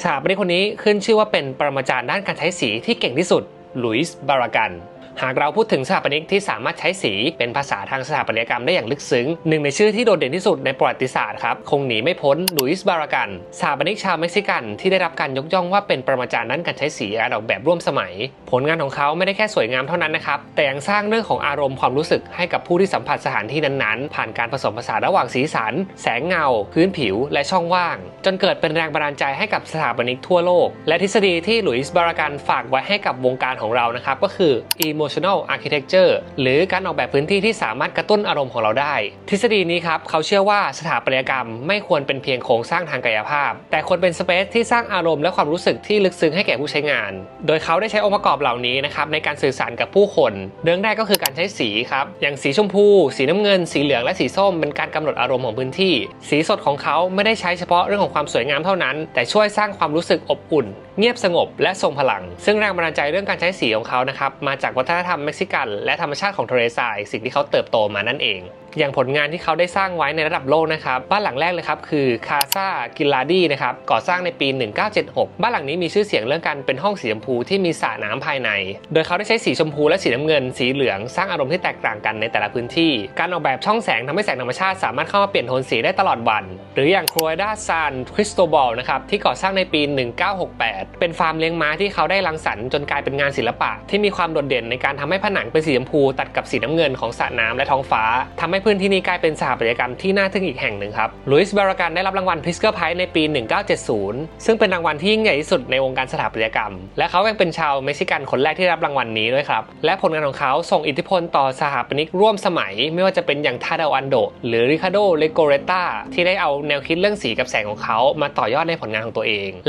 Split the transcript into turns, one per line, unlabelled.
สถาปนิกคนนี้ขึ้นชื่อว่าเป็นปรมาจารย์ด้านการใช้สีที่เก่งที่สุดลุยส์บารากัน หากเราพูดถึงสถาปนิกที่สามารถใช้สีเป็นภาษาทางสถาปัตยกรรมได้อย่างลึกซึ้งหนึ่งในชื่อที่โดดเด่นที่สุดในประวัติศาสตร์ครับคงหนีไม่พ้นลุยส์บารากันสถาปนิกชาวเม็กซิกันที่ได้รับการยกย่องว่าเป็นประมาจารย์ด้นการใช้สีการออกแบบร่วมสมัย ผลงานของเขาไม่ได้แค่สวยงามเท่านั้นนะครับแต่ยังสร้างเรื่องของอารมณ์ความรู้สึกให้กับผู้ที่สัมผัสสถานที่นั้นๆ ผ่านการผสมผสานระหว่างสีสัน แสงเงา พื้นผิว และช่องว่าง จนเกิดเป็นแรงบันดาลใจให้กับสถาปนิกทั่วโลก และทฤษฎีที่หลุยส์บารากันฝากไว้ให้กับวงการของเรานะครับก็คือ emotional architecture หรือการออกแบบพื้นที่ที่สามารถกระตุ้นอารมณ์ของเราได้ ทฤษฎีนี้ครับเขาเชื่อว่าสถาปัตยกรรมไม่ควรเป็นเพียงโครงสร้างทางกายภาพ แต่ควรเป็นสเปซที่สร้างอารมณ์และความรู้สึกที่ลึกซึ้งให้แก่ผู้ใช้งาน โดยเขาได้ใช้องค์ประกอบเหล่านี้นะครับในการสื่อสารกับผู้คนเรื่องแรกก็คือการใช้สีครับอย่างสีชมพู สีน้ำเงิน สีเหลืองและสีส้มเป็นการกำหนดอารมณ์ของพื้นที่ สีสดของเขาไม่ได้ใช้เฉพาะเรื่องของความสวยงามเท่านั้น แต่ช่วยสร้างความรู้สึกอบอุ่น เงียบสงบและทรงพลัง ซึ่งแรงบันดาลใจเรื่องการใช้สีของเขานะครับมาจากวัฒนธรรมเม็กซิกัน และธรรมชาติของทะเลทรายสิ่งที่เขาเติบโตมานั่นเอง อย่างผลงานที่เขาได้สร้างไว้ในระดับโลกนะครับบ้านหลังแรกเลยครับคือคาซากิลาดีนะครับก่อสร้างในปี 1976 บ้านหลังนี้มีชื่อเสียงเรื่องการเป็นห้องสีชมพูที่มีสระน้ำภายใน โดยเขาได้ใช้สีชมพูและสีน้ำเงิน สีเหลืองสร้างอารมณ์ที่แตกต่างกันในแต่ละพื้นที่ การออกแบบช่องแสงทำให้แสงธรรมชาติสามารถเข้ามาเปลี่ยนโทนสีได้ตลอดวัน หรืออย่างครัวดาซานคริสโตบอลนะครับที่ก่อสร้างในปี 1968 เป็นฟาร์มเลี้ยงม้าที่เขาได้รังสรรค์จนกลายเป็นงานศิลปะที่มีความโดดเด่นในการการทำให้ผนังเป็นสีชมพูตัดกับสีน้ำเงินของสระน้ำและท้องฟ้าทำให้พื้นที่นี้กลายเป็นสถาปัตยกรรมที่น่าทึ่งอีกแห่งหนึ่งครับลุยส์บารากันได้รับรางวัลพริสเกอร์ไพร์ในปี 1970 ซึ่งเป็นรางวัลที่ยิ่งใหญ่ที่สุดในวงการสถาปัตยกรรม และเขายังเป็นชาวเม็กซิกันคนแรกที่รับรางวัลนี้ด้วยครับและผลงานของเขาส่งอิทธิพลต่อสถาปนิกร่วมสมัย ไม่ว่าจะเป็นอย่างทาดาอันโด หรือริคาโดเลโกเรตาที่ได้เอาแนวคิดเรื่องสีกับแสงของเขามาต่อยอดในผลงานของตัวเองและ